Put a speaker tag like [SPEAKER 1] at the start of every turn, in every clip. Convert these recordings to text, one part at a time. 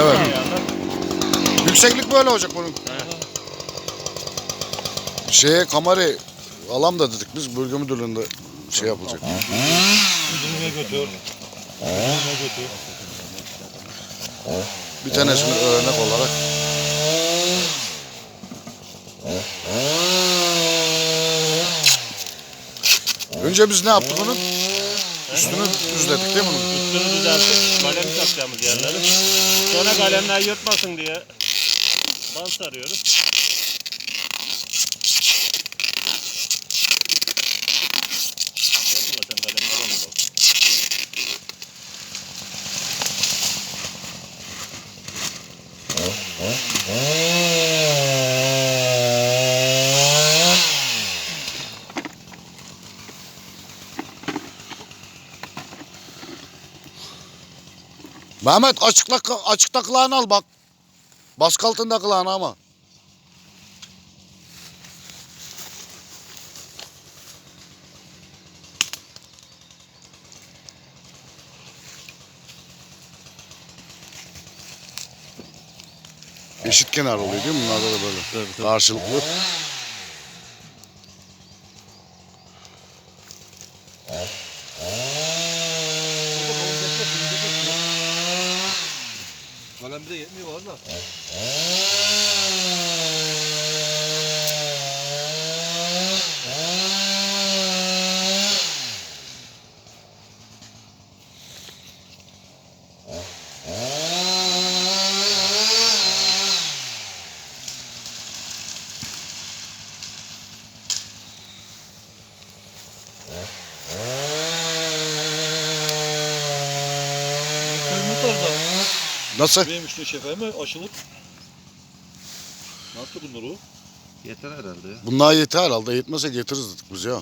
[SPEAKER 1] Evet. Yükseklik böyle olacak bunun. Şeye kamerayı alam da dedik biz bölge müdürlüğünde şey yapılacak. Bir tanesini örnek olarak. Önce biz ne yaptık onun? Üstünü düzledik değil mi bunun?
[SPEAKER 2] Üstünü düzeltip kalem takacağımız yerleri. Sonra kalemler yırtmasın diye bant sarıyoruz. Gördün mü sen kalemler onu bak.
[SPEAKER 1] Mehmet açıkla, açıkta kulağını al bak. Baskı altında kulağını ama. Eşit kenar oluyor değil mi? Bunlarda da böyle. Karşılıklı.
[SPEAKER 3] 됩니다. 열매 와서.
[SPEAKER 1] 떨다 Nasıl?
[SPEAKER 3] Benim işte şefeme aşılıp. Ne yaptı bunlar o?
[SPEAKER 2] Yeter herhalde ya.
[SPEAKER 1] Bunlar yeter herhalde. Yetmese getiririz dedik biz ya.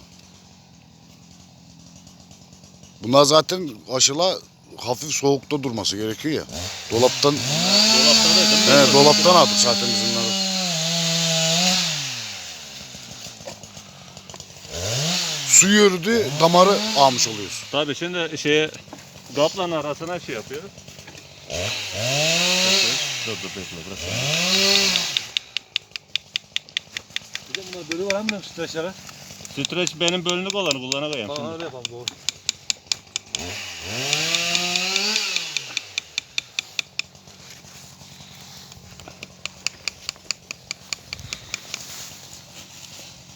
[SPEAKER 1] Bunlar zaten aşıla hafif soğukta durması gerekiyor ya. Dolaptan,
[SPEAKER 2] Dolapta da değil mi?
[SPEAKER 1] he, dolaptan aldık zaten biz bunları. Su yürüdü, damarı almış oluyoruz.
[SPEAKER 2] Tabii şimdi şeye kaplan arasına şey yapıyoruz. Dur dur bekle bırak.
[SPEAKER 3] Bir de bunlar böyle var mı streçlere?
[SPEAKER 2] Streç benim bölünük olanı kullanacağım
[SPEAKER 3] Bana
[SPEAKER 2] şimdi.
[SPEAKER 3] öyle yapalım doğru.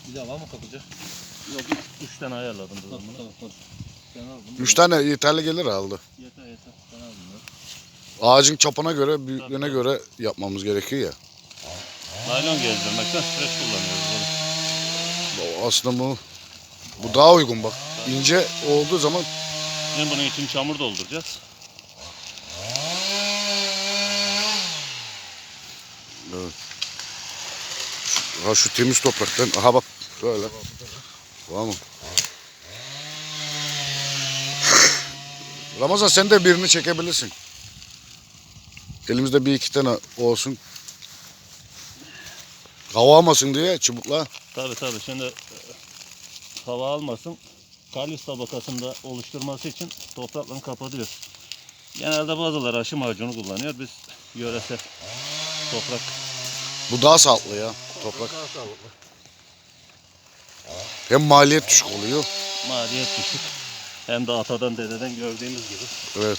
[SPEAKER 3] Bir daha var mı kapıcı?
[SPEAKER 2] Yok üç, üç tane ayarladım
[SPEAKER 3] Tamam
[SPEAKER 2] dedim bunu.
[SPEAKER 3] tamam. tamam. Sen al bunu.
[SPEAKER 1] Üç tane yeterli gelir herhalde.
[SPEAKER 2] Yeter yeter. Ben aldım ya.
[SPEAKER 1] Ağacın çapına göre, büyüklüğüne göre yapmamız gerekiyor ya.
[SPEAKER 2] Naylon gezdirmekten streç kullanıyoruz bunu.
[SPEAKER 1] Aslında bu, bu daha uygun bak. İnce olduğu zaman
[SPEAKER 2] Şimdi bunun için çamur dolduracağız.
[SPEAKER 1] Ha şu temiz topraktan. Aha bak şöyle. Var mı? Ramazan sen de birini çekebilirsin. Elimizde bir iki tane olsun. Hava almasın diye çubukla.
[SPEAKER 2] Tabii tabii şimdi e, hava almasın. Kalyus tabakasında oluşturması için toprakla kapatıyoruz. Genelde bazıları aşı macunu kullanıyor. Biz yöresel toprak
[SPEAKER 1] Bu daha sağlıklı ya toprak.
[SPEAKER 3] Daha sağlıklı.
[SPEAKER 1] Hem maliyet düşük oluyor.
[SPEAKER 2] maliyet düşük. Hem de atadan dededen gördüğümüz gibi.
[SPEAKER 1] Evet.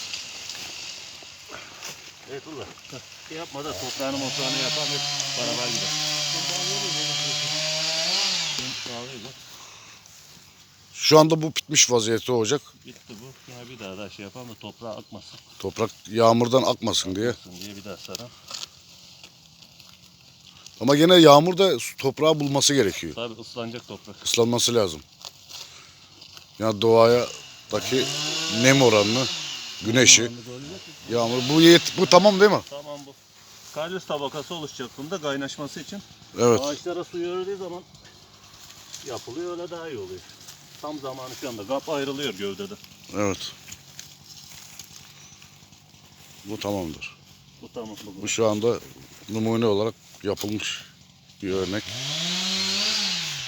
[SPEAKER 2] Evet ulan. Şey yapma da toprağını moprağını yapan hep beraber gider.
[SPEAKER 1] Şu anda bu bitmiş vaziyette olacak.
[SPEAKER 2] Bitti bu. Yine bir daha da şey yapalım da toprağa akmasın.
[SPEAKER 1] Toprak yağmurdan akmasın diye.
[SPEAKER 2] Akmasın diye bir daha saran.
[SPEAKER 1] Ama gene yağmur da su- toprağı bulması gerekiyor.
[SPEAKER 2] Tabii ıslanacak toprak.
[SPEAKER 1] Islanması lazım. Yani doğayadaki nem oranını, güneşi, yağmur. Bu yet, bu tamam değil mi?
[SPEAKER 2] Tamam bu. Kalyus tabakası oluşacak bunda kaynaşması için.
[SPEAKER 1] Evet.
[SPEAKER 2] Ağaçlara su yürüdüğü zaman yapılıyor öyle daha iyi oluyor. Tam zamanı şu anda. Kap ayrılıyor gövdede.
[SPEAKER 1] Evet. Bu tamamdır.
[SPEAKER 2] Bu tamam. Bu.
[SPEAKER 1] Bu şu anda numune olarak yapılmış bir örnek.